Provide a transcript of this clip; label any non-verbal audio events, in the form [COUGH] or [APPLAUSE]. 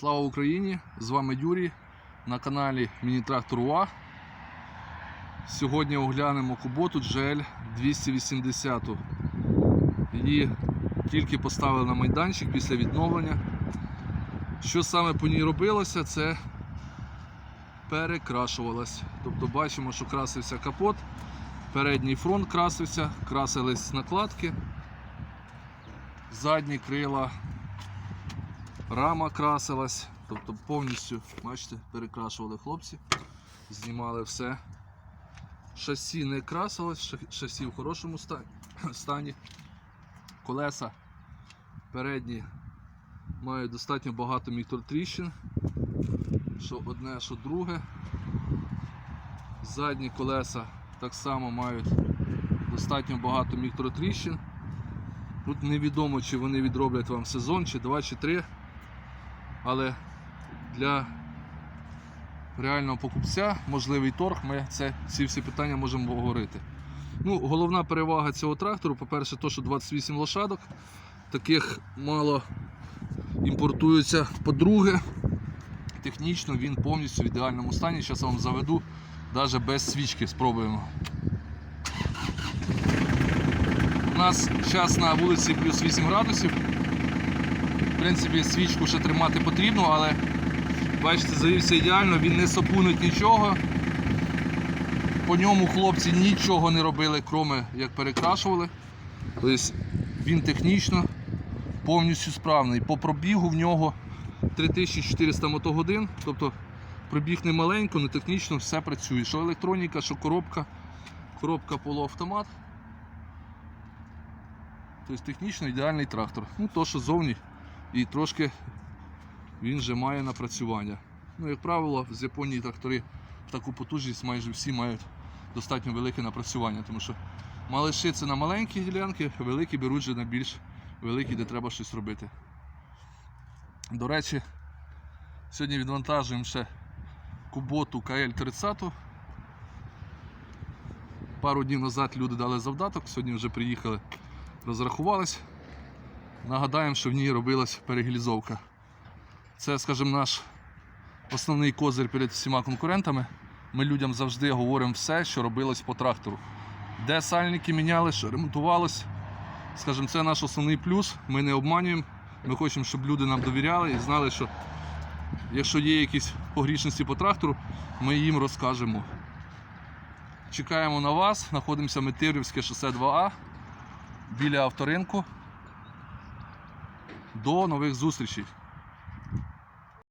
Слава Україні! З вами Юрій на каналі Міні-Трактор УА. Сьогодні оглянемо куботу GL 280. Її тільки поставили на майданчик після відновлення. Що саме по ній робилося, це перекрашувалось. Тобто бачимо, що красився капот, передній фронт красився, красились накладки, задні крила рама красилась, тобто повністю, бачите, перекрашували хлопці, знімали все. Шасі не красилось, шасі в хорошому [CLEARS THROAT] стані. Колеса передні мають достатньо багато мікротріщин. Що одне, що друге. Задні колеса так само мають достатньо багато мікротріщин. Тут невідомо, чи вони відроблять вам сезон, чи два, чи три. Але для реального покупця можливий торг, ми це, ці всі питання можемо обговорити. Ну, головна перевага цього трактору, по-перше, то, що 28 лошадок, таких мало імпортуються. По-друге, технічно він повністю в ідеальному стані. Зараз вам заведу, навіть без свічки спробуємо. У нас час на вулиці плюс 8 градусів. В принципі, свічку ще тримати потрібно, але бачите, завівся ідеально, він не сопунить нічого. По ньому хлопці нічого не робили, кроме як перекрашували. Тобто він технічно повністю справний. По пробігу в нього 3400 мотогодин, тобто пробіг не маленько, але технічно все працює. Що електроніка, що коробка, коробка полуавтомат. Тобто технічно ідеальний трактор. Ну то, що зовні і трошки він вже має напрацювання. Ну, як правило, з Японії трактори в таку потужність майже всі мають достатньо велике напрацювання, тому що малиші це на маленькі ділянки, великі беруть вже на більш великі, де треба щось робити. До речі, сьогодні відвантажуємо ще куботу КЛ-30. Пару днів назад люди дали завдаток, сьогодні вже приїхали, розрахувались. Нагадаємо, що в ній робилась перегілізовка. Це, скажімо, наш основний козир перед всіма конкурентами. Ми людям завжди говоримо все, що робилось по трактору. Де сальники міняли, що ремонтувалось. Скажімо, це наш основний плюс. Ми не обманюємо. Ми хочемо, щоб люди нам довіряли і знали, що якщо є якісь погрішності по трактору, ми їм розкажемо. Чекаємо на вас. Знаходимося Метирівське шосе 2А біля авторинку. До нових зустрічей!